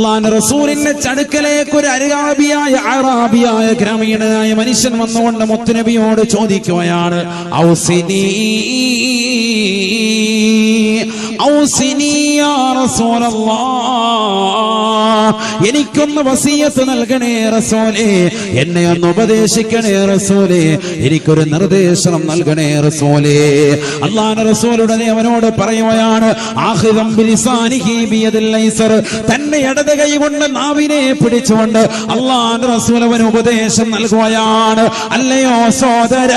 അള്ളാന്റെ റസൂലിന്റെ ചടുക്കലേക്ക് ഒരു അരാബിയായ അറാബിയായ ഗ്രാമീണനായ മനുഷ്യൻ വന്നുകൊണ്ട് മുത്തുനബിയോട് ചോദിക്കുകയാണ് ഔസിനീ എനിക്കൊന്ന് വസീയത്ത് നൽകണേ റസൂലേ. എന്നെ ഒന്ന് ഉപദേശിക്കണേ റസൂലേ. എനിക്കൊരു നിർദ്ദേശം നൽകണേ റസൂലേ. അള്ളാഹ് റസൂലുടനെ അവനോട് പറയുകയാണ് തന്നെ ഇടത് കൈ കൊണ്ട് നാവിനെ പിടിച്ചുകൊണ്ട് അള്ളാഹ് റസൂൽ അവന് ഉപദേശം നൽകുകയാണ്. അല്ലയോ സോദര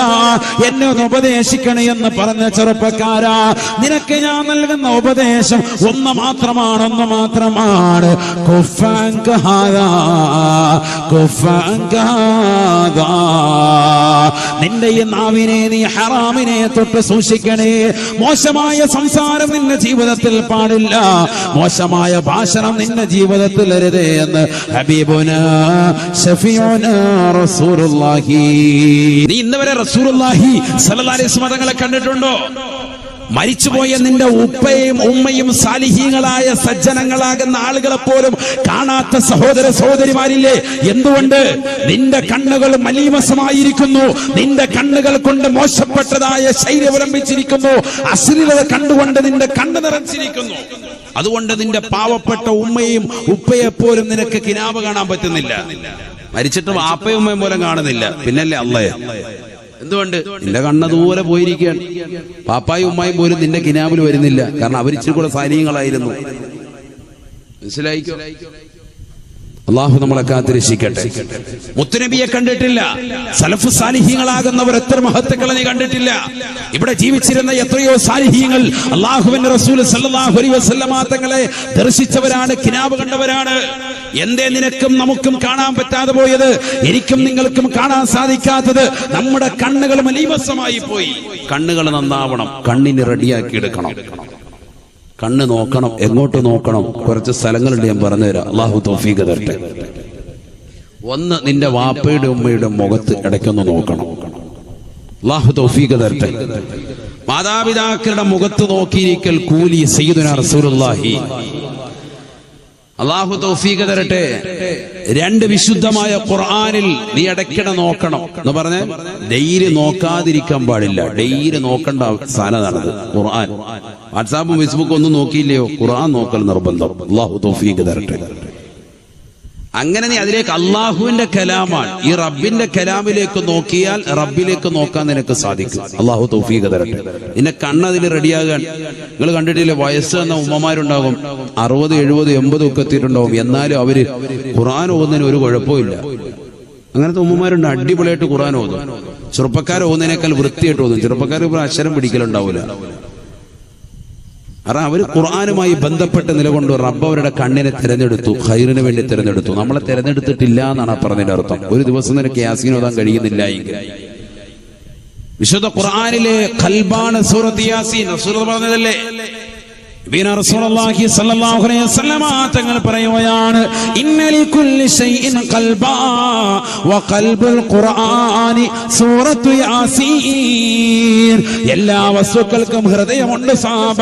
എന്നെ ഒന്ന് ഉപദേശിക്കണേ എന്ന് പറഞ്ഞ ചെറുപ്പക്കാരാ നിനക്ക് ഞാൻ നൽകുന്ന ഉപദേശം ഒന്ന് മാത്രമാണ്. ഒന്ന് മാത്രമാണ് നിന്റെ ഈ നാവിനെ നീ ഹറാമിനെ തൊട്ട് സൂക്ഷിക്കണേ. മോശമായ സംസാരം നിന്റെ ജീവിതത്തിൽ പാടില്ല. മോശമായ ഭാഷണം നിന്റെ ജീവിതത്തിൽ അരുതേ എന്ന് ഹബീബുന നീ ഇന്നവരെ അലൈഹി വസല്ലം തങ്ങളെ കണ്ടിട്ടുണ്ടോ? മരിച്ചുപോയ നിന്റെ ഉപ്പയും ഉമ്മയും സാലിഹീങ്ങളായ സജ്ജനങ്ങളാകുന്ന ആളുകളെ പോലും കാണാത്ത സഹോദര സഹോദരിമാരില്ലേ? എന്തുകൊണ്ട്? നിന്റെ കണ്ണുകൾ മലീമസമായിരിക്കുന്നു. നിന്റെ കണ്ണുകൾ കൊണ്ട് മോശപ്പെട്ടതായ ശൈലി അവലംബിച്ചിരിക്കുന്നു അശ്ലീലത കണ്ടുകൊണ്ട് നിന്റെ കണ്ണ് നിറച്ചിരിക്കുന്നു. അതുകൊണ്ട് നിന്റെ പാവപ്പെട്ട ഉമ്മയും ഉപ്പയെ പോലും നിനക്ക് കിനാവ് കാണാൻ പറ്റുന്നില്ല. മരിച്ചിട്ട് വാപ്പയും ഉമ്മയും പോലും കാണുന്നില്ല. പിന്നല്ലേ അള്ളയെ? എന്തുകൊണ്ട്? നിന്റെ കണ്ണതുപോലെ പോയിരിക്കുകയാണ്. പാപ്പായും ഉമ്മായും പോലും നിന്റെ കിനാബിൽ വരുന്നില്ല. കാരണം അവർ ഇച്ചിരി കൂടെ സാരീയങ്ങളായിരുന്നു മനസ്സിലായിക്കോ? അള്ളാഹു നമ്മളെ കാത്തിരക്ഷിക്കട്ടെ. മുത്തുനബിയെ കണ്ടിട്ടില്ല. സലഫ് സാലിഹ്യങ്ങളാകുന്നവർ എത്ര മഹത്തുക്കളെ നീ കണ്ടിട്ടില്ല. ഇവിടെ ജീവിച്ചിരുന്ന എത്രയോ സാലിഹ്യങ്ങൾ അള്ളാഹുവിന്റെ റസൂൽ സല്ലല്ലാഹു അലൈഹി വസല്ലമ തങ്ങളെ ദർശിച്ചവരാണ് കിനാബ് കണ്ടവരാണ്. എന്തേ നിനക്കും നമുക്കും കാണാൻ പറ്റാതെ പോയത്? എനിക്കും നിങ്ങൾക്കും കാണാൻ സാധിക്കാത്തത് നമ്മുടെ കണ്ണുകൾ മലീമസമായി പോയി. കണ്ണുകൾ നന്നാവണം. കണ്ണിന് റെഡിയാക്കി എടുക്കണം. കണ്ണ് നോക്കണം. എങ്ങോട്ട് നോക്കണം? കുറച്ച് സ്ഥലങ്ങളുണ്ട് ഞാൻ പറഞ്ഞുതരാം. അള്ളാഹു തോഫീക്ക് തരട്ടെ. ഒന്ന് നിന്റെ വാപ്പയുടെ ഉമ്മയുടെ മുഖത്ത് ഇടയ്ക്കൊന്ന് നോക്കണം. അള്ളാഹു തൗഫീഖ് തരട്ടെ. മാതാപിതാക്കളുടെ മുഖത്ത് നോക്കിയിരിക്കൽ കൂലി സയ്യിദുന റസൂലുള്ളാഹി. അള്ളാഹു തൗഫീഖ് തരട്ടെ. രണ്ട് വിശുദ്ധമായ ഖുർആാനിൽ നീ ഇടയ്ക്കിടെ നോക്കണം. എന്ന് പറഞ്ഞ ഡെയിലി നോക്കാതിരിക്കാൻ പാടില്ല. ഡെയിലി നോക്കേണ്ട സ്ഥാനമാണത് ഖുർആൻ. വാട്സാപ്പും ഫേസ്ബുക്കും ഒന്നും നോക്കിയില്ലയോ? ഖുർആൻ നോക്കൽ നിർബന്ധം. അള്ളാഹു തൗഫീഖ് തരട്ടെ. അങ്ങനെ നീ അതിലേക്ക് അള്ളാഹുവിന്റെ കലാമാണ്. ഈ റബ്ബിന്റെ കലാമിലേക്ക് നോക്കിയാൽ റബ്ബിലേക്ക് നോക്കാൻ നിനക്ക് സാധിക്കും. അള്ളാഹു തൗഫീഖ് തരട്ടെ. നിന്നെ കണ്ണതിൽ റെഡിയാകാൻ. നിങ്ങൾ കണ്ടിട്ടില്ല വയസ്സ് എന്ന ഉമ്മമാരുണ്ടാകും. അറുപത് എഴുപത് എൺപത് ഒക്കെ എത്തിയിട്ടുണ്ടാവും എന്നാലും അവർ ഖുറാൻ ഓതുന്നതിന് ഒരു കുഴപ്പമില്ല അങ്ങനത്തെ ഉമ്മമാരുണ്ട്. അടിപൊളിയായിട്ട് ഖുറാൻ ഓതും. ചെറുപ്പക്കാർ ഓതുന്നതിനേക്കാൾ വൃത്തിയായിട്ട് ഓതും. ചെറുപ്പക്കാർ അക്ഷരം പിടിക്കലുണ്ടാവില്ല കാരണം അവർ ഖുർആാനുമായി ബന്ധപ്പെട്ട് നിലകൊണ്ട് റബ്ബ് അവരുടെ കണ്ണിനെ തിരഞ്ഞെടുത്തു ഖൈറിന് വേണ്ടി തിരഞ്ഞെടുത്തു. നമ്മളെ തിരഞ്ഞെടുത്തിട്ടില്ല എന്നാണ് പറഞ്ഞതിന്റെ അർത്ഥം. ഒരു ദിവസം നിനക്ക് യാസീൻ കഴിയുന്നില്ല വിശുദ്ധ ഖുർആാനിലെ ഖൽബാണ് സൂറത്ത് യാസീൻ. പറഞ്ഞതല്ലേ? തങ്ങൾ പറയുകയാണ് എല്ലാ വസ്തുക്കൾക്കും ഹൃദയമുണ്ട് സാബ.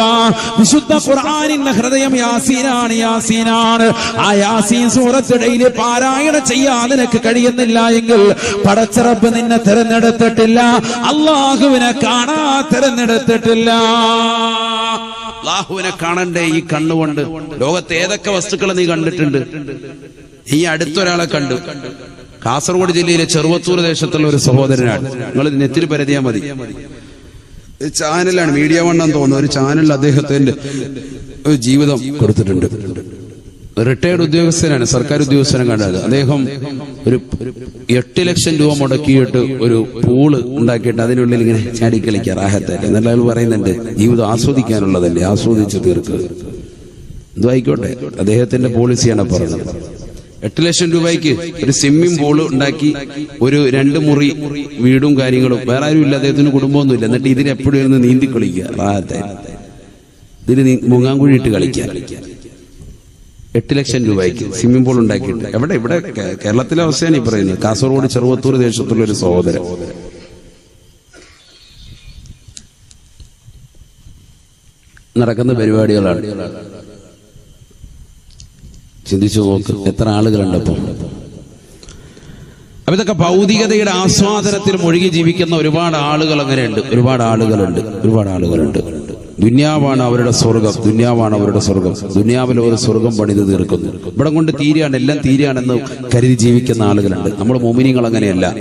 വിശുദ്ധ ഖുർആനിന്റെ ഹൃദയം യാസീനാണ് യാസീനാണ്. ആ യാസീൻ സൂറത്തിടയിൽ പാരായണം ചെയ്യാൻ നിനക്ക് കഴിയുന്നില്ല എങ്കിൽ പടച്ചിറപ്പ് നിന്നെ തിരഞ്ഞെടുത്തിട്ടില്ല. അള്ളാഹുവിനെ കാണാ തിരഞ്ഞെടുത്തിട്ടില്ല. അള്ളാഹുവിനെ കാണണ്ടേ ഈ കണ്ണുകൊണ്ട്? ലോകത്തെ ഏതൊക്കെ വസ്തുക്കൾ നീ കണ്ടിട്ടുണ്ട്? നീ അടുത്തൊരാളെ കണ്ടു. കാസർഗോഡ് ജില്ലയിലെ ചെറുവത്തൂർ ദേശത്തുള്ള ഒരു സഹോദരനാണ്. നിങ്ങൾ നെറ്റിൽ പരതിയാൽ മതി. ചാനലാണ് മീഡിയ വണ്ണം തോന്നുന്നു. ഒരു ചാനലിൽ അദ്ദേഹത്തിന്റെ ജീവിതം കൊടുത്തിട്ടുണ്ട്. റിട്ടയർഡ് ഉദ്യോഗസ്ഥനാണ്. സർക്കാർ ഉദ്യോഗസ്ഥനെ കണ്ടത്. അദ്ദേഹം ഒരു എട്ട് ലക്ഷം രൂപ മുടക്കിയിട്ട് ഒരു പൂൾ ഉണ്ടാക്കിയിട്ട് അതിനുള്ളിൽ ഇങ്ങനെ ചാടിക്കളിക്കുക റാഹത്തായിട്ട് എന്നുള്ള അയാൾ പറയുന്നുണ്ട് ജീവിതം ആസ്വദിക്കാനുള്ളതല്ലേ? ആസ്വദിച്ച് തീർക്കുക എന്തോ ആയിക്കോട്ടെ. അദ്ദേഹത്തിന്റെ പോളിസിയാണ് പറഞ്ഞത് എട്ട് ലക്ഷം രൂപയ്ക്ക് ഒരു സ്വിമ്മിംഗ് പൂൾ ഉണ്ടാക്കി ഒരു രണ്ട് മുറി വീടും കാര്യങ്ങളും. വേറെ ആരും ഇല്ല അദ്ദേഹത്തിന് കുടുംബമൊന്നുമില്ല എന്നിട്ട് ഇതിനെപ്പോഴും ഇരുന്ന് നീന്തി കളിക്കുക റാഹത്തായിട്ട് ഇതിന് മുങ്ങാങ്കുഴി ഇട്ട് കളിക്കുക. എട്ട് ലക്ഷം രൂപയ്ക്ക് സ്വിമ്മിംഗ് പൂൾ ഉണ്ടാക്കിയിട്ട് എവിടെ? ഇവിടെ കേരളത്തിലെ അവസ്ഥയാണ് ഈ പറയുന്നത്. കാസർഗോഡ് ചെറുവത്തൂർ ദേശത്തുള്ള ഒരു സഹോദരൻ. നടക്കുന്ന പരിപാടികളാണ്. ചിന്തിച്ചു നോക്ക് എത്ര ആളുകളുണ്ട് ഇപ്പം. അപ്പൊ ഇതൊക്കെ ഭൗതികതയുടെ ആസ്വാദനത്തിൽ മുഴുകി ജീവിക്കുന്ന ഒരുപാട് ആളുകൾ അങ്ങനെയുണ്ട്. ഒരുപാട് ആളുകളുണ്ട്. ഒരുപാട് ആളുകളുണ്ട്. ദുന്യാവാണ് അവരുടെ സ്വർഗം ദുന്യാവാണ് അവരുടെ സ്വർഗം. ദുന്യാവിൽ ഒരു സ്വർഗം പണിത് തീർക്കുന്നു. ഇവിടെ കൊണ്ട് തീരെയാണ് എല്ലാം തീരെയാണെന്ന് കരുതി ജീവിക്കുന്ന ആളുകളുണ്ട്. നമ്മൾ മോമിനിങ്ങൾ അങ്ങനെയല്ല.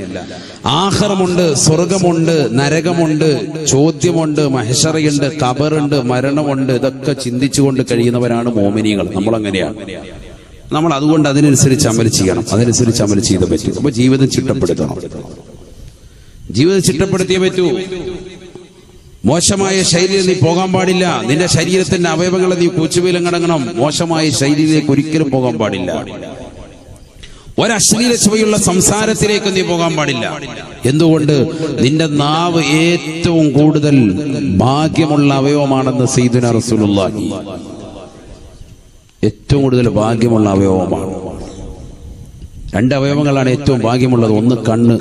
ആഹാരമുണ്ട് സ്വർഗമുണ്ട് നരകമുണ്ട് ചോദ്യമുണ്ട് മഹഷറയുണ്ട് കബറുണ്ട് മരണമുണ്ട്. ഇതൊക്കെ ചിന്തിച്ചുകൊണ്ട് കഴിയുന്നവരാണ് മോമിനികൾ. നമ്മൾ അങ്ങനെയാണ് നമ്മൾ അതുകൊണ്ട് അതിനനുസരിച്ച് അമൽ ചെയ്യണം. അതിനനുസരിച്ച് അമൽ ചെയ്ത് പറ്റും. അപ്പൊ ജീവിതം ചിട്ടപ്പെടുത്തണം. ജീവിതം ചിട്ടപ്പെടുത്തിയേ പറ്റൂ. മോശമായ ശൈലിയിൽ നീ പോകാൻ പാടില്ല. നിന്റെ ശരീരത്തിന്റെ അവയവങ്ങളെ നീ കൂച്ചുവീലം കടങ്ങണം. മോശമായ ശൈലിയിലേക്ക് ഒരിക്കലും പോകാൻ പാടില്ല. ഒരശ്ലീല ചുവയുള്ള സംസാരത്തിലേക്ക് നീ പോകാൻ പാടില്ല. എന്തുകൊണ്ട്? നിന്റെ നാവ് ഏറ്റവും കൂടുതൽ ഭാഗ്യമുള്ള അവയവമാണെന്ന് സീദുന റസൂലുള്ളാഹി. ഏറ്റവും കൂടുതൽ ഭാഗ്യമുള്ള അവയവമാണ്. രണ്ട് അവയവങ്ങളാണ് ഏറ്റവും ഭാഗ്യമുള്ളത്. ഒന്ന് കണ്ണ്.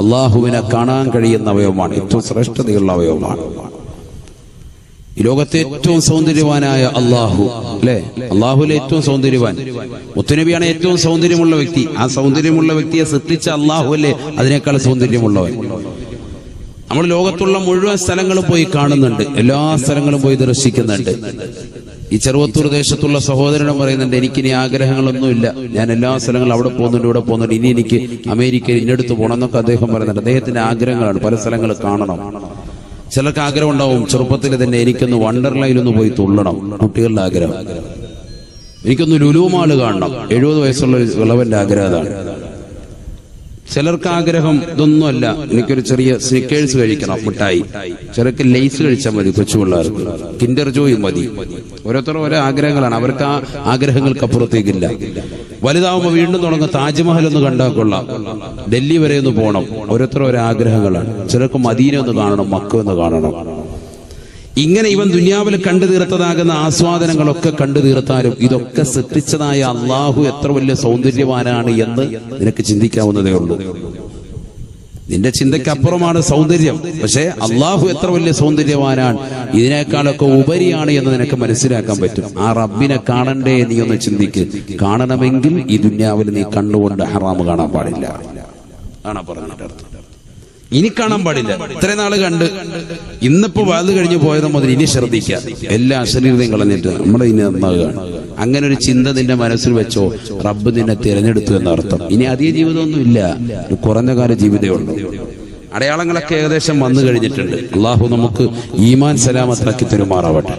അള്ളാഹുവിനെ കാണാൻ കഴിയുന്ന അവയവമാണ്. ഏറ്റവും ശ്രേഷ്ഠതയുള്ള അവയവമാണ്. ഈ ലോകത്തെ ഏറ്റവും സൗന്ദര്യവാനായ അള്ളാഹു അല്ലെ? അള്ളാഹുലെ ഏറ്റവും സൗന്ദര്യവാൻ. മുത്തുനബിയാണ് ഏറ്റവും സൗന്ദര്യമുള്ള വ്യക്തി. ആ സൗന്ദര്യമുള്ള വ്യക്തിയെ സൃഷ്ടിച്ച അള്ളാഹു അല്ലേ അതിനേക്കാൾ സൗന്ദര്യമുള്ളവൻ. നമ്മൾ ലോകത്തുള്ള മുഴുവൻ സ്ഥലങ്ങളും പോയി കാണുന്നുണ്ട്. എല്ലാ സ്ഥലങ്ങളും പോയി ദർശിക്കുന്നുണ്ട്. ഈ ചെറുവത്തൂർ ദേശത്തുള്ള സഹോദരനും പറയുന്നുണ്ട് എനിക്കിനി ആഗ്രഹങ്ങളൊന്നുമില്ല. ഞാൻ എല്ലാ സ്ഥലങ്ങളും അവിടെ പോകുന്നുണ്ട് ഇവിടെ പോകുന്നുണ്ട്. ഇനി എനിക്ക് അമേരിക്കയിൽ ഇന്നടുത്ത് പോകണം എന്നൊക്കെ അദ്ദേഹം പറയുന്നുണ്ട്. അദ്ദേഹത്തിന്റെ ആഗ്രഹങ്ങളാണ് പല സ്ഥലങ്ങൾ കാണണം. ചിലർക്ക് ആഗ്രഹം ഉണ്ടാവും ചെറുപ്പത്തിൽ തന്നെ എനിക്കൊന്ന് വണ്ടർലൈനൊന്ന് പോയി തുള്ളണം. കുട്ടികളുടെ ആഗ്രഹം. എനിക്കൊന്ന് ലുലുമാൾ കാണണം. എഴുപത് വയസ്സുള്ള ഒരു ഇളവന്റെ ആഗ്രഹം ചിലർക്ക് ആഗ്രഹം ഇതൊന്നുമല്ല. എനിക്കൊരു ചെറിയ സ്നിക്കേഴ്സ് കഴിക്കണം മിഠായി. ചിലർക്ക് ലേസ് കഴിച്ചാൽ മതി കൊച്ചു പിള്ളേർക്ക് കിൻഡർ ജോയ് മതി. ഓരോരുത്തരും ഓരോ ആഗ്രഹങ്ങളാണ്. അവർക്ക് ആ ആഗ്രഹങ്ങൾക്ക് അപ്പുറത്തേക്കില്ല വലുതാവുമ്പോൾ വീണ്ടും തുടങ്ങും താജ്മഹൽ ഒന്ന് കണ്ടാൽ ഡൽഹി വരെ ഒന്ന് പോകണം ഓരോരുത്തരും ഓരോ ആഗ്രഹങ്ങളാണ്. ചിലർക്ക് മദീന ഒന്ന് കാണണം മക്ക ഒന്ന് കാണണം. ഇങ്ങനെ ഇവൻ ദുനിയാവിൽ കണ്ടു തീർത്തതാകുന്ന ആസ്വാദനങ്ങളൊക്കെ കണ്ടു തീർത്താലും ഇതൊക്കെ സൃഷ്ടിച്ചതായ അള്ളാഹു എത്ര വലിയ സൗന്ദര്യവാനാണ് എന്ന് നിനക്ക് ചിന്തിക്കാവുന്നതേ ഉള്ളൂ. നിന്റെ ചിന്തയ്ക്ക് അപ്പുറമാണ് സൗന്ദര്യം. പക്ഷേ അള്ളാഹു എത്ര വലിയ സൗന്ദര്യവാനാണ്. ഇതിനേക്കാളൊക്കെ ഉപരിയാണ് എന്ന് നിനക്ക് മനസ്സിലാക്കാൻ പറ്റും. ആ റബ്ബിനെ കാണണ്ടേ നീ ഒന്ന് ചിന്തിക്ക്. കാണണമെങ്കിൽ ഈ ദുന്യാവിൽ നീ കണ്ണുകൊണ്ട് ഹറാമ് കാണാൻ പാടില്ല. ആണ് പറഞ്ഞു അർത്ഥം. ഇനി കാണാൻ പാടില്ല. ഇത്രയും നാൾ കണ്ട് ഇന്നിപ്പോ വാത് കഴിഞ്ഞ് പോയത് മുതൽ ഇനി ശ്രദ്ധിക്കാം. എല്ലാ അശരീരതയും കളഞ്ഞിട്ട് നമ്മളെ ഇനി നന്നാകുകയാണ് അങ്ങനെ ഒരു ചിന്ത നിന്റെ മനസ്സിൽ വെച്ചോ റബ്ബ് നിന്നെ തിരഞ്ഞെടുത്തു എന്നർത്ഥം. ഇനി അധിക ജീവിതമൊന്നും ഇല്ല. ഒരു കുറഞ്ഞ കാല ജീവിതമേ ഉള്ളൂ. അടയാളങ്ങളൊക്കെ ഏകദേശം വന്നു കഴിഞ്ഞിട്ടുണ്ട്. അള്ളാഹു നമുക്ക് ഈമാൻ സലാമത്തിലാക്കി തെരുമാറാവട്ടെ.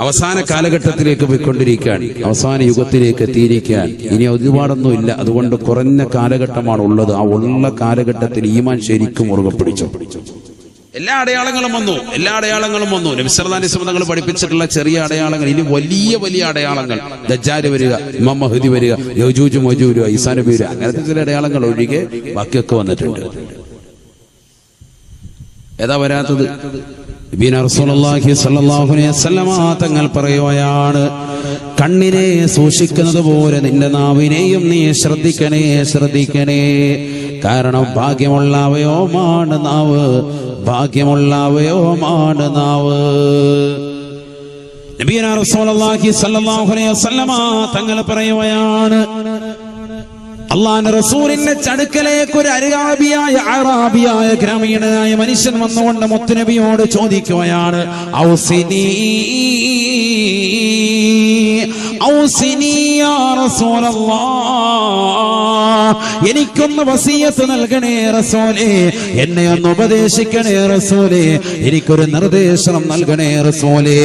അവസാന കാലഘട്ടത്തിലേക്ക് പോയിക്കൊണ്ടിരിക്കുകയാണ്. അവസാന യുഗത്തിലേക്ക് എത്തിയിരിക്കാൻ ഇനി ഒരുപാടൊന്നും ഇല്ല അതുകൊണ്ട് കുറഞ്ഞ കാലഘട്ടമാണ് ഉള്ളത് ആ ഉള്ള കാലഘട്ടത്തിൽ ഈമാൻ ശരിക്കും മുറുകെ പിടിച്ചു എല്ലാ അടയാളങ്ങളും വന്നു. എല്ലാ അടയാളങ്ങളും വന്നു. നബിസർദാനി തങ്ങൾ പഠിപ്പിച്ചിട്ടുള്ള ചെറിയ അടയാളങ്ങൾ ഇനി വലിയ വലിയ അടയാളങ്ങൾ. ദജാര് വരിക ഇമാം മഹദി വരിക യോജൂജ് മൊജു വരിക ഈസാ വരിക. അങ്ങനത്തെ ചില അടയാളങ്ങൾ ഒഴികെ ബാക്കിയൊക്കെ വന്നിട്ടുണ്ട്. ഏതാ വരാത്തത്? തങ്ങൾ പറയുകയാണ് കണ്ണിനെ സൂക്ഷിക്കുന്നത് പോലെ നിന്റെ നാവിനെയും നീ ശ്രദ്ധിക്കണേ ശ്രദ്ധിക്കണേ. കാരണം ഭാഗ്യമുള്ള അവയോമാണ് നാവ് ഭാഗ്യമുള്ള അവയോമാണ് നാവ്. നബീന റസൂലുള്ളാഹി സ്വല്ലല്ലാഹു അലൈഹി വസല്ലമ തങ്ങൾ പറയുകയാണ് അള്ളാന്റെ റസൂലിന്റെ ചടുക്കലേക്ക് ഒരു അരാബിയായ അറാബിയായ ഗ്രാമീണനായ മനുഷ്യൻ വന്നുകൊണ്ട് മുത്തുനബിയോട് ചോദിക്കുകയാണ് ഔസിനി. എനിക്കൊന്ന് വസീയത്ത് നൽകണേ റസോലെ. എന്നെ ഒന്ന് ഉപദേശിക്കണേ റസോലെ. എനിക്കൊരു നിർദ്ദേശം നൽകണേ റസോലെ.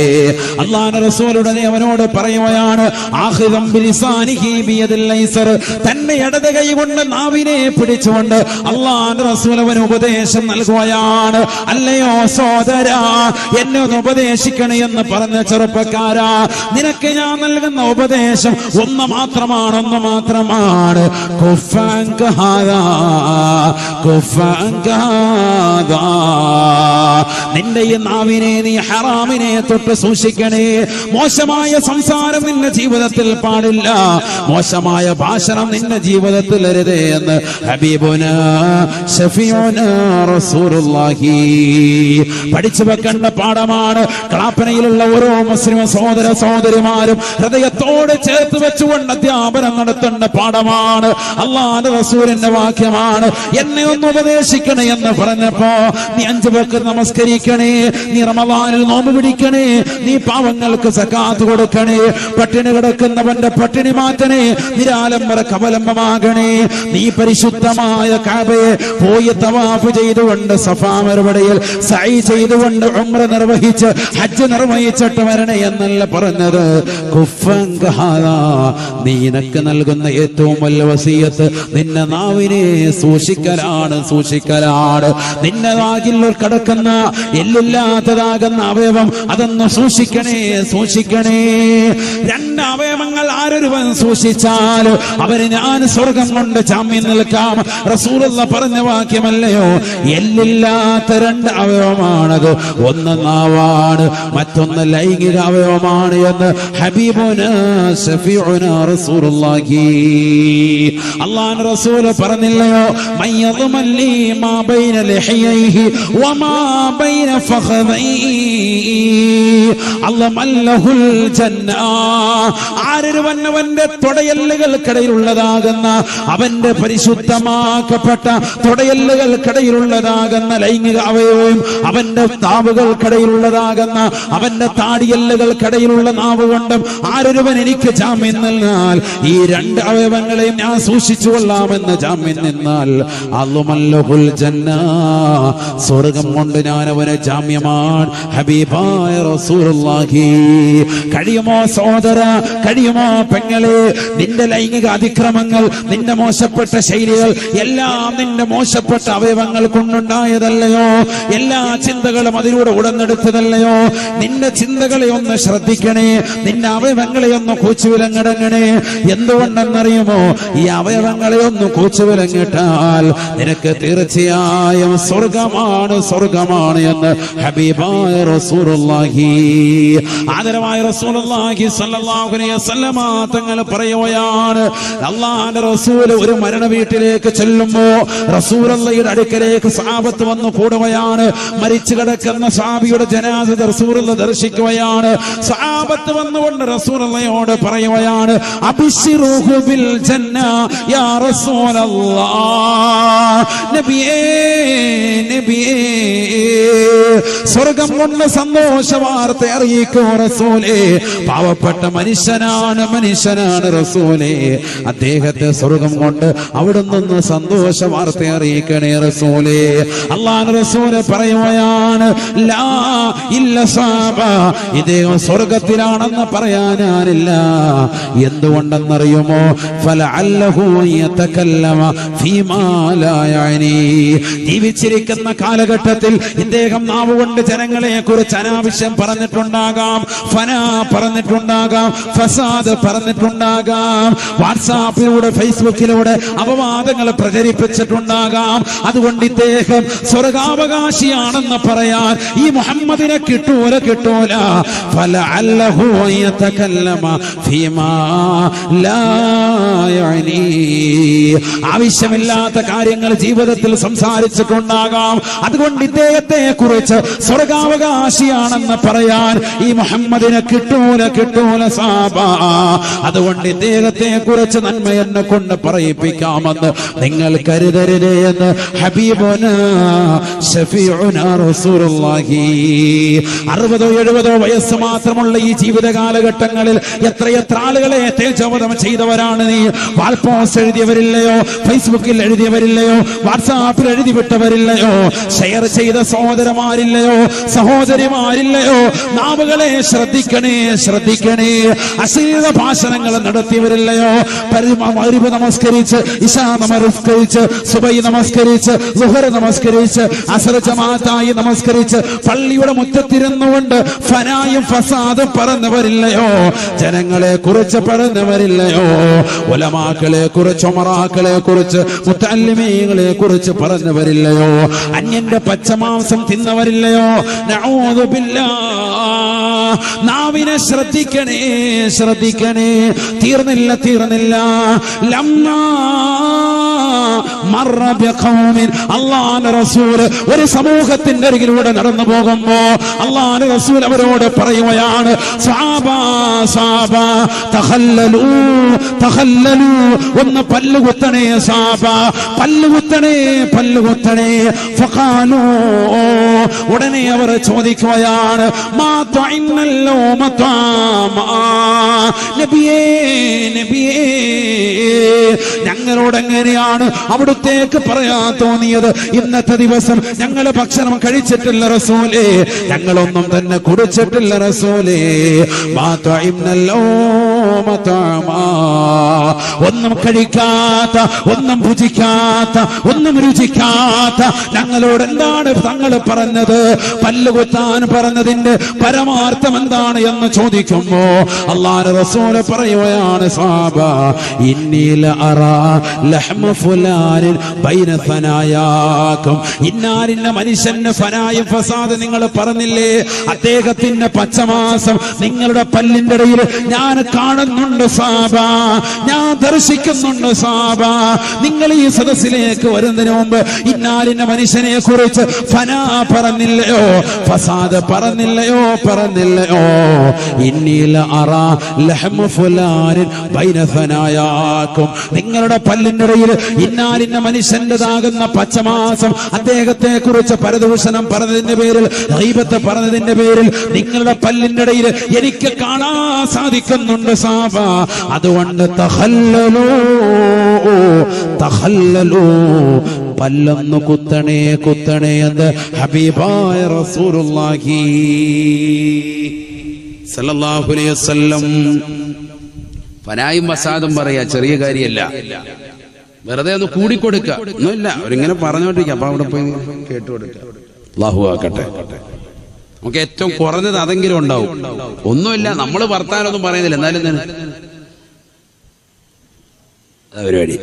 അള്ളാൻ റസോലുടനെ അവനോട് പറയുകയാണ് തന്നെ ഇടത് കൈ കൊണ്ട് നാവിനെ പിടിച്ചുകൊണ്ട് അള്ളാൻ റസൂൽ അവന് ഉപദേശം നൽകുകയാണ്. അല്ലയോ സോദര എന്നെ ഒന്ന് ഉപദേശിക്കണേ എന്ന് പറഞ്ഞ ചെറുപ്പക്കാരാ നിനക്ക് ഞാൻ നൽകുന്ന ഉപദേശം. ഒന്ന് മാത്രമാണ് ഒന്ന് മാത്രമാണ്. നിന്റെ ഈ നാവിനെ നീ ഹറാമിനെ തൊട്ട് സൂക്ഷിക്കണേ. മോശമായ സംസാരം നിന്റെ ജീവിതത്തിൽ പാടില്ല. മോശമായ ഭാഷണം നിന്റെ ജീവിതത്തിൽ അരുതേ എന്ന് ഹബീബുന പഠിച്ചു വെക്കേണ്ട പാഠമാണ് ക്ലാപ്പനയിലുള്ള ഓരോ മുസ്ലിം സഹോദര സഹോദരിമാരും ഹൃദയത്തോട് ചേർത്ത് വെച്ചുകൊണ്ട് അധ്യാപനം നടത്തേണ്ട പാഠമാണ്. അള്ളാന്റെ റസൂലിന്റെ വാക്യമാണ്. എന്നെ ഒന്ന് ഉപദേശിക്കണേ എന്ന് പറഞ്ഞപ്പോ നീ അഞ്ചു പേർക്ക് നമസ്കരിക്കണേ നീ റമദാനിൽ നോമ്പ് പിടിക്കണേ നീ പാവങ്ങൾക്ക് സക്കാത്ത് കൊടുക്കണേ പട്ടിണി കിടക്കുന്നവന്റെ പട്ടിണി മാറ്റണേ നിരാലംബര കവലംബമാകണേ നീ പരിശുദ്ധമായ കാബയെ പോയി തവാഫ് ചെയ്തുകൊണ്ട് സഫാ മറുപടിയിൽ സൈ ചെയ്തുകൊണ്ട് ഉമ്ര നിർവഹിച്ച് ഹജ്ജ് നിർവഹിച്ചിട്ട് വരണേ എന്നല്ല പറഞ്ഞത്. നീ നിനക്ക് നൽകുന്ന ഏറ്റവും വലിയ വസീയത്ത് നിന്നെ നാവിനെ സൂക്ഷിക്കലാണ് സൂക്ഷിക്കലാണ്. നിന്നെ വാകിൽ കടക്കുന്ന എല്ലില്ലാത്തതാകുന്ന അവയവം അതൊന്ന് സൂക്ഷിക്കണേ സൂക്ഷിക്കണേ. രണ്ട് അവയവങ്ങൾ ആരൊരുവൻ സൂക്ഷിച്ചാൽ അവർ ഞാൻ സ്വർഗം കൊണ്ട് ജാമ്യം നിൽക്കാം. റസൂലുള്ള പറഞ്ഞ വാക്യമല്ലയോ? എല്ലില്ലാത്ത രണ്ട് അവയവമാണത്. ഒന്ന് നാവാണ് മറ്റൊന്ന് ലൈംഗിക അവയവമാണ് എന്ന് ഹബീബുന റസൂലുള്ളാഹി. അള്ളാഹു റസൂൽ പറഞ്ഞില്ലയോ? മയ്യദ്മല്ലി മാ ബൈന ലഹിയൈഹി വമാ ബൈന ഫഖദൈഹി അല്ലമല്ലഹുൽ ജന്ന ആരൊരുവൻ അവന്റെ തുടയല്ലുകൾക്കിടയിലുള്ളതാകുന്ന അവന്റെ പരിശുദ്ധമാക്കപ്പെട്ട തുടയല്ലുകൾക്കിടയിലുള്ളതാകുന്ന ലൈംഗിക അവയവവും അവന്റെ നാവുകൾക്കിടയിലുള്ളതാകുന്ന അവന്റെ താടിയല്ലുകൾക്കിടയിലുള്ള നാവ് കൊണ്ടും ആരൊരുവൻ എനിക്ക് ജാമ്യം നിന്നാൽ ഈ രണ്ട് അവയവങ്ങളെയും ഞാൻ സൂക്ഷിച്ചു കൊള്ളാമെന്ന് ജാമ്യം നിന്നാൽ ജന്ന. സ്വർഗം കൊണ്ട് ഞാൻ അവനെ ജാമ്യമാണ് ഹബീബായ റസൂലുള്ളാഹി. കഴിയുമോ സഹോദര? കഴിയുമോ പെങ്ങളെ? നിന്റെ ലൈംഗിക അതിക്രമങ്ങൾ നിന്റെ മോശപ്പെട്ട ശൈലികൾ എല്ലാം നിന്റെ മോശപ്പെട്ട അവയവങ്ങൾ കൊണ്ടുണ്ടായതല്ലയോ? എല്ലാ ചിന്തകളും അതിലൂടെ ഉടന്നെടുത്തതല്ലയോ? നിന്റെ ചിന്തകളെ ഒന്ന് ശ്രദ്ധിക്കണേ. നിന്റെ അവയവങ്ങളെ ഒന്ന് കൂച്ചുവിലങ്ങടങ്ങണേ. എന്തുകൊണ്ടെന്നറിയുമോ? ഈ അവയവങ്ങളെ ഒന്ന് കൂച്ചുവിലങ്ങിട്ടാൽ നിനക്ക് തീർച്ചയായും സ്വർഗമാണ് സ്വർഗമാണ് എന്ന് ഹബീബായ റസൂലുള്ളാഹി ആദരവായ റസൂലുള്ളാഹി സല്ലല്ലാഹു അലൈഹി വസല്ലമ തങ്ങൾ പറയുകയാണ് അള്ളാഹുവിന്റെ റസൂൽ ഒരു മരണ വീട്ടിലേക്ക് ചെല്ലുമ്പോൾ റസൂലുള്ളയുടെ അടുക്കലേക്ക് സഹാബത്ത് വന്നു കൂടുകയാണ് മരിച്ചു കിടക്കുന്ന സാബിയുടെ ജനാസ റസൂലുള്ള ദർശിക്കുകയാണ് സഹാബത്ത് വന്നുകൊണ്ട് റസൂലുള്ളയോട് പറയുകയാണ് അബിശ്ശിറൂഹു ബിൽ ജന്ന യാ റസൂലല്ലാഹ് നബിയേ നബിയേ. സ്വർഗം കൊണ്ട് സന്തോഷ വാർത്ത അറിയിക്കോ റസൂലേ. പാവപ്പെട്ട മനുഷ്യനാണ് മനുഷ്യനാണ് റസൂലേ. അദ്ദേഹത്തെ സ്വർഗം കൊണ്ട് അവിടെ നിന്ന് സന്തോഷ വാർത്ത അറിയിക്കണേ റസൂലേ. അള്ളാഹ് റസൂൽ പറയുകയാണ് ലാ ഇദ്ദേഹം സ്വർഗത്തിലാണെന്ന് പറയാനാനില്ല. എന്തുകൊണ്ടെന്നറിയുമോ? ഫല അല്ലഹു യതകല്ലമ ഫീമാ ജീവിച്ചിരിക്കുന്ന കാലഘട്ടത്തിൽ ഇദ്ദേഹം നാവുകൊണ്ട് ജനങ്ങളെ കുറിച്ച് അനാവശ്യം പറഞ്ഞിട്ടുണ്ടാകാം. ഫന പറഞ്ഞിട്ടുണ്ടാകാം. ഫസാദ് പറഞ്ഞിട്ടുണ്ടാകാം. വാട്സാപ്പിലൂടെ ഫേസ്ബുക്കിലൂടെ അപവാദങ്ങൾ പ്രചരിപ്പിച്ചിട്ടുണ്ടാകാം. അതുകൊണ്ട് ഇദ്ദേഹം സ്വർഗാവകാശിയാണെന്ന് പറയാൻ ഈ മുഹമ്മദിനെ കിട്ടൂല കിട്ടൂല. ഫല അല്ലഹു ആവശ്യമില്ലാത്ത കാര്യങ്ങൾ ജീവിതത്തിൽ സംസാരിച്ചിട്ടുണ്ടാകാം അതുകൊണ്ട് ഇദ്ദേഹത്തെ കുറിച്ച് സ്വർഗാവകാശിയാണെന്ന് പറയാൻ ഈ മുഹമ്മദിനെ കിട്ടൂല കിട്ടൂല സാബ. അതുകൊണ്ട് ഇദ്ദേഹത്തെ കുറിച്ച് നന്മ എന്നെ കൊണ്ട് പറയിപ്പിക്കാമെന്ന് നിങ്ങൾ കരുതരുതേ എന്ന് ഹബീബന അറുപതോ എഴുപതോ വയസ്സ് മാത്രമുള്ള ഈ ജീവിത കാലഘട്ടങ്ങളിൽ എത്രയെത്ര ആളുകളെ തേജോവധം ചെയ്തവരാണ് നീ? വാൾപോസ് എഴുതിയവരില്ലയോ? ഫേസ്ബുക്കിൽ എഴുതിയവരില്ലയോ? വാട്സാപ്പിൽ എഴുതി വിട്ടവരില്ലയോ ഷെയർ ചെയ്ത സഹോദരന്മാരില്ലയോ? സഹോദരിമാരില്ലയോ? നാവുകളെ ശ്രദ്ധിക്കണേ ശ്രദ്ധിക്കണേ. അശ്ലീല ഭാഷണങ്ങൾ നടത്തിയവരില്ലയോ? പരിമ നമസ്കരിച്ച് ഇഷ നമസ്കരിച്ച് സുബൈ നമസ്കരിച്ച് സുഹർ നമസ്കരിച്ച് അസർ ജമാഅത്തായി നമസ്കരിച്ച് പള്ളിയുടെ മുറ്റത്തിരുന്നുകൊണ്ട് ഫനായും ഫസാദും പറന്നവരില്ലയോ ജനങ്ങളെ കുറിച്ച് പറഞ്ഞവരില്ലയോ? ഒലമാക്കളെ കുറിച്ച് ഒമറാക്കളെ കുറിച്ച് മുത്തല്ലിമീങ്ങളെ കുറിച്ച് പറഞ്ഞവരില്ലയോ അന്യന്റെ പച്ചമാംസം തിന്നവരില്ലയോ. നാവിനെ ശ്രദ്ധിക്കണേ ശ്രദ്ധിക്കണേ തീർന്നില്ല തീർന്നില്ല ബിഖൗമിൻ. റസൂൽ ഒരു സമൂഹത്തിന്റെ അരികിലൂടെ നടന്നു പോകുമ്പോ അള്ളാന്റെ റസൂൽ അവരോട് പറയുകയാണ് ഒന്ന് പല്ലുകുത്തണേ സാബ പല്ലുകുത്തണേ പല്ലുകുത്തണേ ഉടനെ അവർ ചോദിക്കുകയാണ് നബിയേ ഞങ്ങളോട് എങ്ങനെയാണ് അവിടുത്തേക്ക് പറയാൻ തോന്നിയത് ഇന്നത്തെ ദിവസം ഞങ്ങൾ ഭക്ഷണം കഴിച്ചിട്ടില്ല റസൂലേ ഞങ്ങളൊന്നും തന്നെ കുടിച്ചിട്ടില്ല റസൂലേ മാ. ഒന്നും കഴിക്കാത്ത ഒന്നും ഭുജിക്കാത്ത ഒന്നും രുചിക്കാത്ത ഞങ്ങളോട് എന്താണ് തങ്ങൾ പറഞ്ഞത്? പല്ലുകുത്താൻ പറഞ്ഞതിന്റെ പരമാർത്ഥം എന്താണ് എന്ന് ചോദിക്കുമ്പോ അള്ളാഹ് റസൂൽ പറയുകയാണ് സാബ ഇന്നീല ഇന്നാലിന്റെ മനുഷ്യന്റെ ഫനായും ഫസാദ് നിങ്ങൾ പറഞ്ഞില്ലേ? അദ്ദേഹത്തിന്റെ പച്ചമാസം നിങ്ങളുടെ പല്ലിന്റെ ഇടയിൽ ഞാൻ കാണുന്നുണ്ട് സാബ. ഞാൻ ദർശിക്കുന്നുണ്ട് സാബ. നിങ്ങൾ ഈ സദസ്സിലേക്ക് വരുന്നതിന് മുമ്പ് ഇന്നാലിന്റെ മനുഷ്യനെ കുറിച്ച് ഫന പറഞ്ഞില്ലയോ? ഫസാദ് പറഞ്ഞില്ലയോ? പറഞ്ഞില്ലയോ? ഇന്നീല നിങ്ങളുടെ പല്ലിനിടയിൽ ഇന്നാലിന്റെ മനുഷ്യന്റെതാകുന്ന പച്ചമാസം അദ്ദേഹത്തെ കുറിച്ച് പരദൂഷണം പറഞ്ഞതിന്റെ പേരിൽ ദൈവത്തെ പറഞ്ഞതിന്റെ പേരിൽ നിങ്ങളുടെ പല്ലിന്റെ ഇടയിൽ എനിക്ക് കാണാൻ സാധിക്കുന്നുണ്ട് സാബ. അതുകൊണ്ട് തഹല്ലലോ തഹല്ലലോ. പല്ലൊന്നു കുത്തണേ കുത്തണേ എന്ന് ഹബീബായ റസൂലുള്ളാഹി സല്ലല്ലാഹു അലൈഹി വസല്ലം ഫനായും വസാദും പറയാ ചെറിയ കാര്യമല്ല. വെറുതെ ഒന്ന് കൂടിക്കൊടുക്കുക ഒന്നുമില്ല. അവരിങ്ങനെ പറഞ്ഞോണ്ടിരിക്കുക അപ്പൊ അവിടെ പോയി കേട്ടുകൊടുക്കുക അല്ലാഹു ആക്കട്ടെ. നമുക്ക് ഏറ്റവും കുറഞ്ഞത് അതെങ്കിലും ഉണ്ടാവും. ഒന്നുമില്ല നമ്മൾ വർത്താനൊന്നും പറയുന്നില്ല. എന്നാലും പരിപാടി.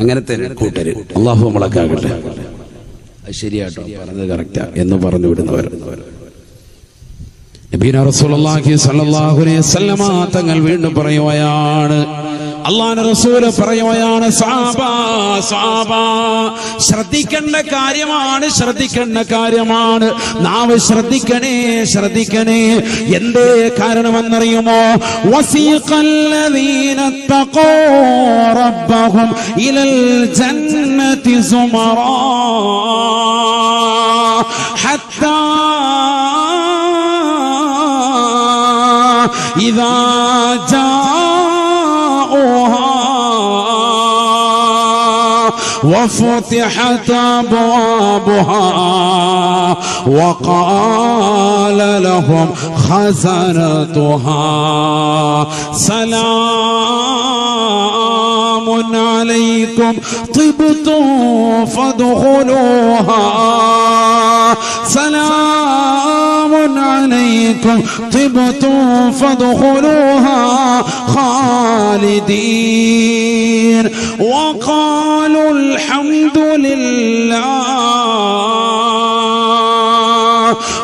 അങ്ങനത്തെ കൂട്ടര്. അള്ളാഹു നമ്മളൊക്കെ അത് ശരിയാട്ടോ. പറഞ്ഞത് കറക്റ്റാ എന്ന് പറഞ്ഞു വിടുന്നവർ. നബീന റസൂലുള്ളാഹി തങ്ങൾ വീണ്ടും പറയുകയാണ് അള്ളാഹുവിന്റെ റസൂല് പറയുകയാണ് സാബ സാബ ശ്രദ്ധിക്കേണ്ട കാര്യമാണ് ശ്രദ്ധിക്കേണ്ട കാര്യമാണ് നാവ് ശ്രദ്ധിക്കണേ ശ്രദ്ധിക്കണേ എന്തേ കാരണമെന്നറിയുമോ വസീഖല്ലദീന തഖൂ റബ്ബഹും ഇലൽ ജന്നതി സുമറാ حتى إذا جاءوها وفتحت أبوابها وقال لهم خزنتها. سلام عليكم. طبتم فادخلوها. سلام عليكم. طبتم فادخلوها خالدين. وقالوا الحمد لله.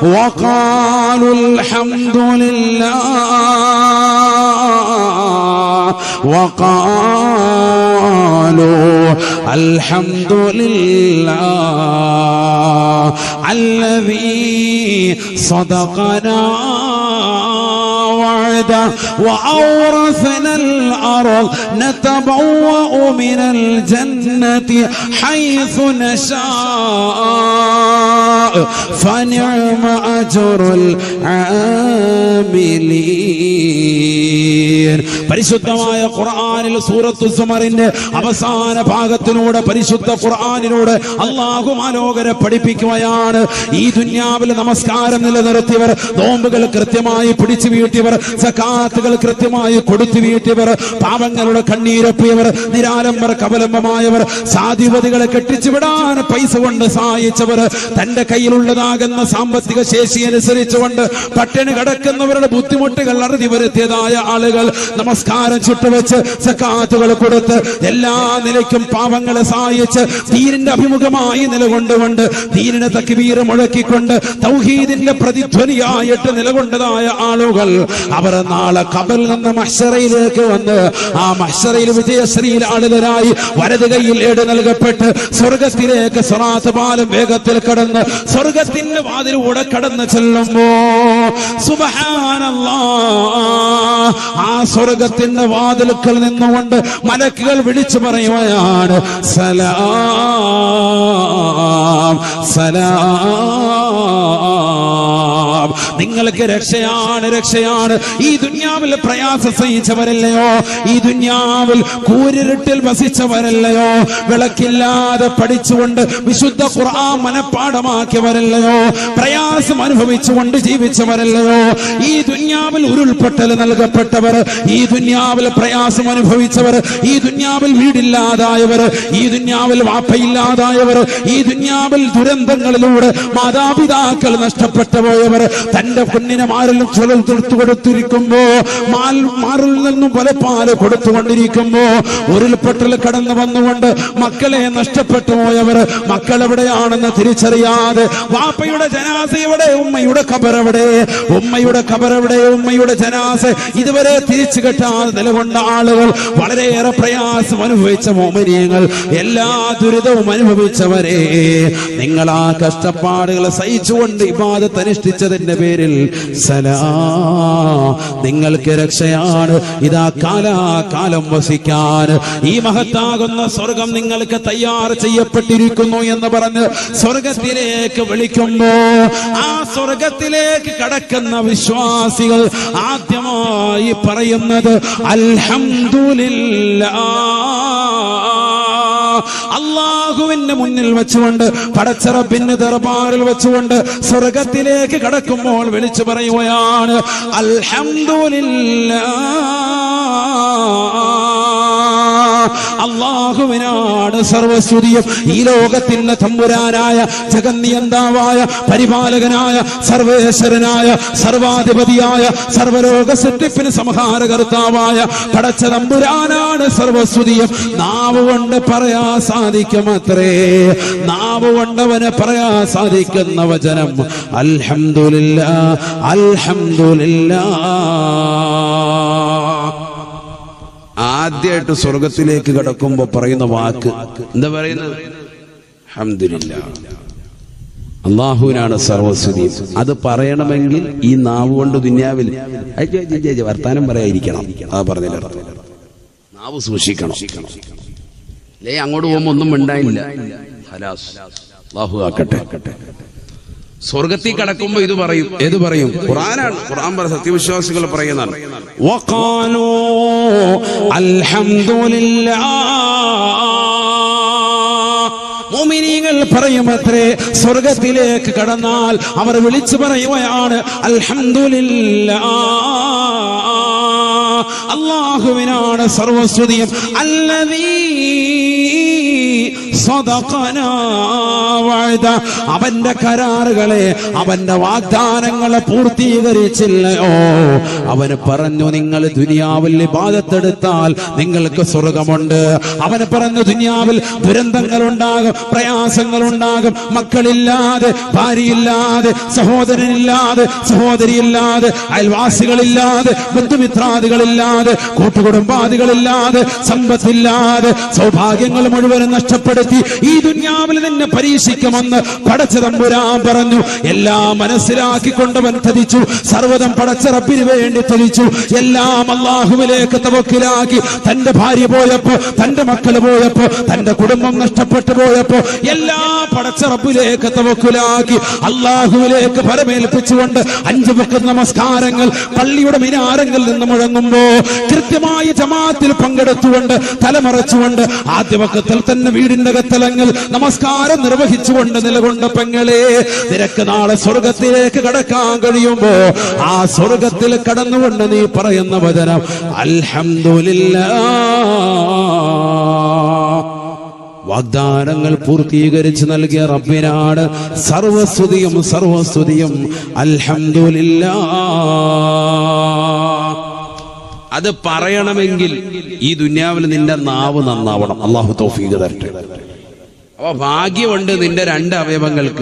وقالوا الحمد لله. وقالوا الحمد لله. الذي صدقنا وعده وأورثنا الأرض نتبوأ من الجنة حيث نشاء. فنعم أجر العاملين പരിശുദ്ധമായ ഖുർആനിൽ സൂറത്തു സുമറിന്റെ അവസാന ഭാഗത്തിനോട് പരിശുദ്ധ ഖുർആാനിനോട് അള്ളാഹു മനോഹര പഠിപ്പിക്കുകയാണ്. ഈ ദുന്യാവിൽ നമസ്കാരം നിലനിർത്തിയവർ നോമ്പുകൾ കൃത്യമായി പിടിച്ചു വീട്ടിയവർ സക്കാത്തുകൾ കൃത്യമായി കൊടുത്തു വീട്ടിയവർ പാവങ്ങളുടെ കണ്ണീരൊപ്പിയവർ നിരാലംബർ കവലംബമായവർ സാധിപതികളെ കെട്ടിച്ചു വിടാൻ പൈസ കൊണ്ട് സഹായിച്ചവർ തന്റെ കയ്യിലുള്ളതാകുന്ന സാമ്പത്തിക ശേഷി അനുസരിച്ചുകൊണ്ട് പട്ടിണി കിടക്കുന്നവരുടെ ബുദ്ധിമുട്ടുകൾ അറിഞ്ഞു വരുത്തിയതായ ആളുകൾ നമസ്കാരം ചുട്ടുവെച്ച് സക്കാത്തുകൾ കൊടുത്ത് എല്ലാ നിലയ്ക്കും പാവങ്ങളെ സഹായിച്ച് ദീനിന്റെ അഭിമുഖമായി നിലകൊണ്ടുകൊണ്ട് ദീനിനെ തക്ബീർ മുഴക്കിക്കൊണ്ട് തൗഹീദിന്റെ പ്രതിധ്വനിയായിട്ട് നിലകൊണ്ടതായ ആളുകൾ അവർ നാളെ കബൽ നിന്ന് മഷറയിലേക്ക് വന്ന് ആ മഷറയിൽ വിജയശ്രീയിൽ ആളുകളായി വലത് കൈയിൽ ഏട് നൽകപ്പെട്ട് സ്വർഗത്തിലേക്ക് സ്വറാത്ത് പാലം വേഗത്തിൽ കടന്ന് സ്വർഗത്തിന്റെ വാതിലൂടെ കടന്ന് ചെല്ലുമ്പോ സുബഹാനല്ലാ ആ സ്വർഗത്തിന്റെ വാതിലുക്കൾ നിന്നുകൊണ്ട് മലക്കുകൾ വിളിച്ചു പറയുകയാണ് സലാം സലാം. നിങ്ങൾക്ക് രക്ഷയാണ് രക്ഷയാണ്. ഈ ദുന്യാവിൽ പ്രയാസം സഹിച്ചവരല്ലയോ ഈ ദുന്യാവിൽ കൂരിരുട്ടിൽ വസിച്ചവരല്ലയോ? വിളക്കില്ലാതെ പഠിച്ചുകൊണ്ട് വിശുദ്ധ ഖുർആൻ മനഃപ്പാടമാക്കിയവരല്ലയോ പ്രയാസം അനുഭവിച്ചുകൊണ്ട് ജീവിച്ചവരല്ലയോ? ഈ ദുന്യാവിൽ ഉരുൾപൊട്ടൽ നൽകപ്പെട്ടവർ ഈ ദുന്യാവിൽ പ്രയാസം അനുഭവിച്ചവർ ഈ ദുന്യാവിൽ വീടില്ലാതായവർ ഈ ദുന്യാവിൽ വാപ്പയില്ലാതായവർ ഈ ദുന്യാവിൽ ദുരന്തങ്ങളിലൂടെ മാതാപിതാക്കൾ നഷ്ടപ്പെട്ടു പോയവർ തന്റെ കുഞ്ഞിനെ മാറിലും ചുരൽ തീർത്തു കൊടുത്തിരിക്കുമ്പോ മാറിൽ നിന്നും പല പാൽ കൊടുത്തുകൊണ്ടിരിക്കുമ്പോ ഉരുൾപൊട്ടൽ കടന്നു വന്നുകൊണ്ട് മക്കളെ നഷ്ടപ്പെട്ടു പോയവർ മക്കൾ എവിടെയാണെന്ന് തിരിച്ചറിയാതെ വാപ്പയുടെ ജനാസ എവിടെ? ഉമ്മയുടെ കബറവിടെ ഉമ്മയുടെ കബറവിടെ ഉമ്മയുടെ ജനാസ ഇതുവരെ തിരിച്ചു കെട്ടാതെ നിലകൊണ്ട ആളുകൾ വളരെയേറെ പ്രയാസം അനുഭവിച്ച മോമനീയങ്ങൾ എല്ലാ ദുരിതവും അനുഭവിച്ചവരെ. നിങ്ങൾ ആ കഷ്ടപ്പാടുകൾ സഹിച്ചുകൊണ്ട് ഇബാദത്ത് അനുഷ്ഠിച്ചതിന്റെ പേരിൽ നിങ്ങൾക്ക് രക്ഷയാണ്. ഇതാ കാലാകാലം വസിക്കാൻ. ഈ മഹത്താകുന്ന സ്വർഗം നിങ്ങൾക്ക് തയ്യാർ ചെയ്യപ്പെട്ടിരിക്കുന്നു എന്ന് പറഞ്ഞ് സ്വർഗത്തിലേക്ക് വിളിക്കുമ്പോ ആ സ്വർഗത്തിലേക്ക് കടക്കുന്ന വിശ്വാസികൾ ആദ്യമായി പറയുന്നത് അൽഹംദുലില്ലാ അള്ളാഹുവിന്റെ മുന്നിൽ വെച്ചുകൊണ്ട് പടച്ചറബിന്റെ ദർബാറിൽ വെച്ചുകൊണ്ട് സ്വർഗത്തിലേക്ക് കടക്കുമ്പോൾ വിളിച്ചു പറയുകയാണ് അൽഹംദുലില്ലാ അള്ളാഹുവിനാണ് സർവസ്തുതിയും. ഈ ലോകത്തിന്റെ തമ്പുരാനായ ജഗന്നിയന്താവായ പരിപാലകനായ സർവേശ്വരനായ സർവാധിപതിയായ സർവലോക സൃഷ്ടിപ്പിന് സംഹാരകർത്താവായ പടച്ച തമ്പുരാനാണ് സർവസ്തുതിയും. നാവ് കൊണ്ട് പറയാ സാധിക്കുമത്രേ. നാവ് കൊണ്ടവന് പറയാ സാധിക്കുന്ന വചനം. അൽഹംദുലില്ല അൽഹംദുലില്ല. ആദ്യമായിട്ട് സ്വർഗത്തിലേക്ക് കടക്കുമ്പോ പറയുന്ന വാക്ക്. എന്താ പറയുന്നത്? അഹമ്മദില്ല അള്ളാഹുവിനാണ് സർവസ്വതി. അത് പറയണമെങ്കിൽ ഈ നാവ് കൊണ്ട് ദുന്യാവിൽ. വർത്താനം പറയാതിരിക്കണം. അത് പറഞ്ഞില്ല നാവ് സൂക്ഷിക്കണം. അങ്ങോട്ട് പോകുമ്പോ ഒന്നും മിണ്ടായില്ല ഹലാസ് അള്ളാഹു ആക്കട്ടെ. സ്വർഗത്തിൽ കടക്കുമ്പോ ഇത് പറയും. ഏത് പറയും? ഖുറാനാണ് ഖുറാൻ പറ സത്യവിശ്വാസികൾ പറയുന്നതാണ്. മുഅ്മിനീങ്ങൾ പറയുമത്രേ സ്വർഗത്തിലേക്ക് കടന്നാൽ അവർ വിളിച്ചു പറയുകയാണ് അൽഹംദുലില്ലാ അള്ളാഹുവിനാണ് സർവസ്തുതിയും. അല്ലതീ അവന്റെ കരാറുകളെ അവന്റെ വാഗ്ദാനങ്ങളെ പൂർത്തീകരിച്ചില്ലയോ അവന് പറഞ്ഞു നിങ്ങൾ ദുനിയാവിൽ ബാധത്തെടുത്താൽ നിങ്ങൾക്ക് സ്വർഗമുണ്ട് അവന് പറഞ്ഞു ദുനിയാവിൽ ദുരന്തങ്ങൾ ഉണ്ടാകും പ്രയാസങ്ങൾ ഉണ്ടാകും മക്കളില്ലാതെ ഭാര്യയില്ലാതെ സഹോദരനില്ലാതെ സഹോദരിയില്ലാതെ അയൽവാസികളില്ലാതെ ബന്ധുമിത്രാദികളില്ലാതെ കൂട്ടുകുടുംബാദികളില്ലാതെ സമ്പത്തില്ലാതെ സൗഭാഗ്യങ്ങൾ മുഴുവനും നഷ്ടപ്പെടുത്തി ഈ ദുന്യാവിൽ നിന്നെ പരീക്ഷിക്കുമെന്ന് പടച്ചതമ്പുരാൻ പറഞ്ഞു. എല്ലാം മനസ്സിലാക്കിക്കൊണ്ടവൻ തതിച്ചു സർവതം പടച്ച വേണ്ടി തതിച്ചു എല്ലാം അള്ളാഹുവിലേക്ക് തവക്കിലാക്കി. തന്റെ ഭാര്യ പോയപ്പോ തന്റെ മക്കൾ പോയപ്പോ തന്റെ കുടുംബം നഷ്ടപ്പെട്ടു പോയപ്പോ എല്ലാ പടച്ച റബ്ബിലേക്ക് തവക്കിലാക്കി. അള്ളാഹുവിലേക്ക് പരമേൽപ്പിച്ചുകൊണ്ട് അഞ്ചു വക്ക നമസ്കാരങ്ങൾ പള്ളിയുടെ മിനാരങ്ങളിൽ നിന്ന് മുഴങ്ങുമ്പോ കൃത്യമായി ജമാത്തിൽ പങ്കെടുത്തുകൊണ്ട് തലമറച്ചുകൊണ്ട് ആദ്യ വക്കത്തിൽ തന്നെ വീടിന്റെ കത്തലങ്ങൾ നമസ്കാരം നിർവഹിച്ചുകൊണ്ട് നിലകൊണ്ട പെങ്ങളെ നിനക്ക് നാളെ സ്വർഗത്തിലേക്ക് കടക്കാൻ കഴിയുമ്പോ ആ സ്വർഗത്തിൽ കടന്നുകൊണ്ട് നീ പറയുന്ന വചനം അൽഹംദുലില്ലാ വാഗ്ദാനങ്ങൾ പൂർത്തീകരിച്ച് നൽകിയ റബ്ബിനാണ് സർവസ്തുതിയും സർവസ്തുതിയും. അൽഹംദുലില്ലാ അത് പറയണമെങ്കിൽ ഈ ദുന്യാവിൽ നിന്റെ നാവ് നന്നാവണം. അള്ളാഹു തൗഫീഖ് തരട്ടെ. അപ്പൊ ഭാഗ്യമുണ്ട് നിന്റെ രണ്ട് അവയവങ്ങൾക്ക്.